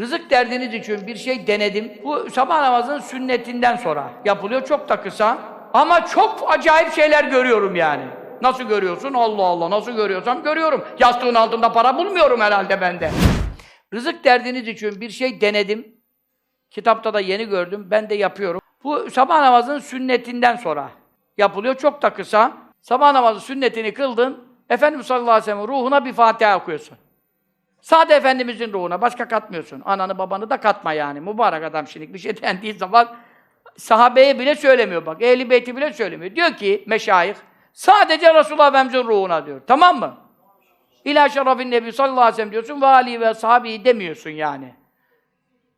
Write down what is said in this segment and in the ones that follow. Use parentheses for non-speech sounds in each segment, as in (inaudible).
Rızık derdiniz için bir şey denedim. Bu sabah namazının sünnetinden sonra yapılıyor. Çok da kısa. Ama çok acayip şeyler görüyorum yani. Nasıl görüyorsun? Allah Allah nasıl görüyorsam görüyorum. Yastığın altında para bulmuyorum herhalde bende. Rızık derdiniz için bir şey denedim. Kitapta da yeni gördüm. Ben de yapıyorum. Bu sabah namazının sünnetinden sonra yapılıyor. Çok da kısa. Sabah namazı sünnetini kıldın. Efendimiz sallallahu aleyhi ve sellem ruhuna bir Fatiha okuyorsun. Sade Efendimizin ruhuna. Başka katmıyorsun. Ananı babanı da katma yani. Mübarek adam şimdi bir şey dendiği zaman sahabeye bile söylemiyor bak. Ehli beyti bile söylemiyor. Diyor ki meşayih sadece Resulullah Efendimizin ruhuna diyor. Tamam mı? İlâ şerefin nebi sallallahu aleyhi ve sellem diyorsun ve Ali ve sahabi demiyorsun yani.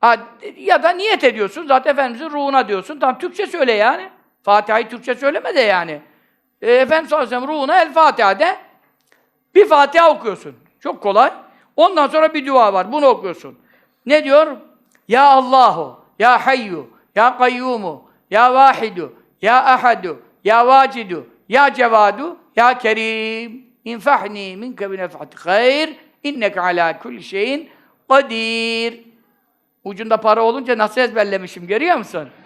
Ha, ya da niyet ediyorsun zaten Efendimizin ruhuna diyorsun. Tamam Türkçe söyle yani. Fatiha'yı Türkçe söyleme de yani. E, Efendimiz sallallahu aleyhi ve sellem ruhuna El Fatiha de. Bir Fatiha okuyorsun. Çok kolay. Ondan sonra bir dua var. Bunu okuyorsun. Ne diyor? Ya Allahu, Ya Hayyu, Ya Kayyumu, Ya Vahidu, Ya Ahadu, Ya Vacidu, Ya Cevadu, Ya Kerim. İnfahni minke bi nef'ati hayr. İnneke ala kulli şeyin kadir. Ucunda para olunca nasıl ezberlemişim görüyor musun? (laughs)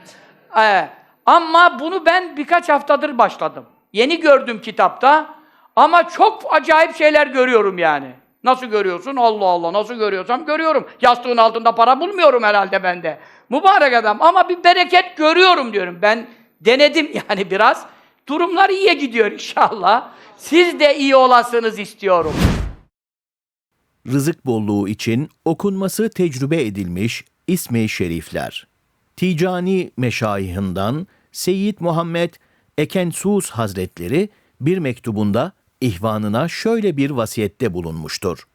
Ee, ama bunu ben birkaç haftadır başladım. Yeni gördüm kitapta. Ama çok acayip şeyler görüyorum yani. Nasıl görüyorsun? Allah Allah nasıl görüyorsam görüyorum. Yastığın altında para bulmuyorum herhalde bende. Mübarek adam ama bir bereket görüyorum diyorum. Ben denedim (laughs) yani biraz. Durumlar iyiye gidiyor inşallah. Siz de iyi olasınız istiyorum. rızık bolluğu için okunması tecrübe edilmiş ismi şerifler. Ticani meşayihinden Seyyid Muhammed Ekensus Hazretleri bir mektubunda ihvanına şöyle bir vasiyette bulunmuştur.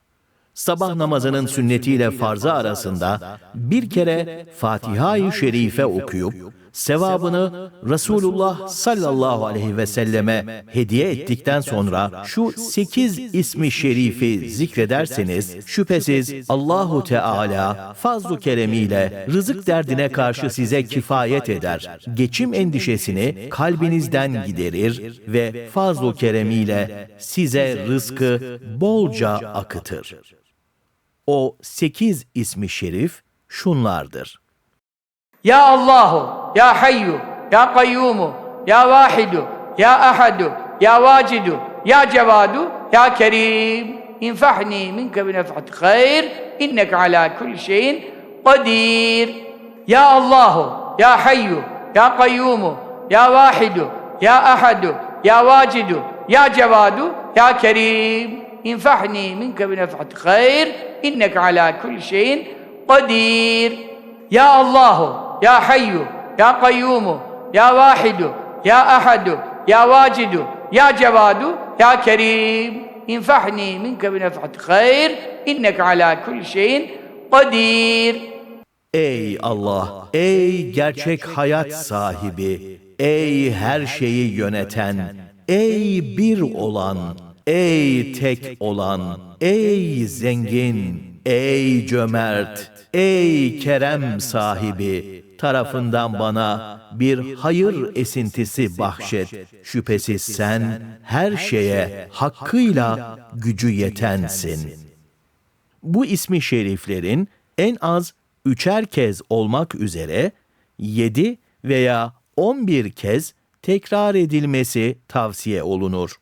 Sabah namazının sünnetiyle farzı arasında bir kere Fatiha-i Şerife okuyup sevabını Resulullah sallallahu aleyhi ve selleme hediye ettikten sonra şu sekiz ismi şerifi zikrederseniz şüphesiz Allahu Teala fazlu keremiyle rızık derdine karşı size kifayet eder. Geçim endişesini kalbinizden giderir ve fazlu keremiyle size rızkı bolca akıtır. O sekiz ismi şerif şunlardır. Ya Allahu, Ya Hayyu, Ya Kayyumu, Ya Vahidu, Ya Ahadu, Ya Vacidu, Ya Cevadu, Ya Kerim. İnfahni minke bi nef'ati hayr. İnneke ala kulli şeyin kadir. Ya Allahu, Ya Hayyu, Ya Kayyumu, Ya Vahidu, Ya Ahadu, Ya Vacidu, Ya Cevadu, Ya Kerim. İnfahni minke bi nef'ati hayr. İnneke ala kulli şeyin kadir. Ya Hayyu, Ya Kayyumu, Ya Vahidu, Ya Ahadu, Ya Vacidu, Ya Cevadu, Ya Kerim. İnfahni minke bi nef'ati hayr. İnneke ala kulli şeyin kadir. Ey Allah, ey gerçek hayat sahibi, ey her şeyi yöneten, ey bir olan, ey tek olan, ey zengin, ey cömert, ey kerem sahibi, tarafından bana bir hayır esintisi bahşet. Şüphesiz sen her şeye hakkıyla gücü yetensin. Bu ismi şeriflerin en az üçer kez olmak üzere yedi veya on bir kez tekrar edilmesi tavsiye olunur.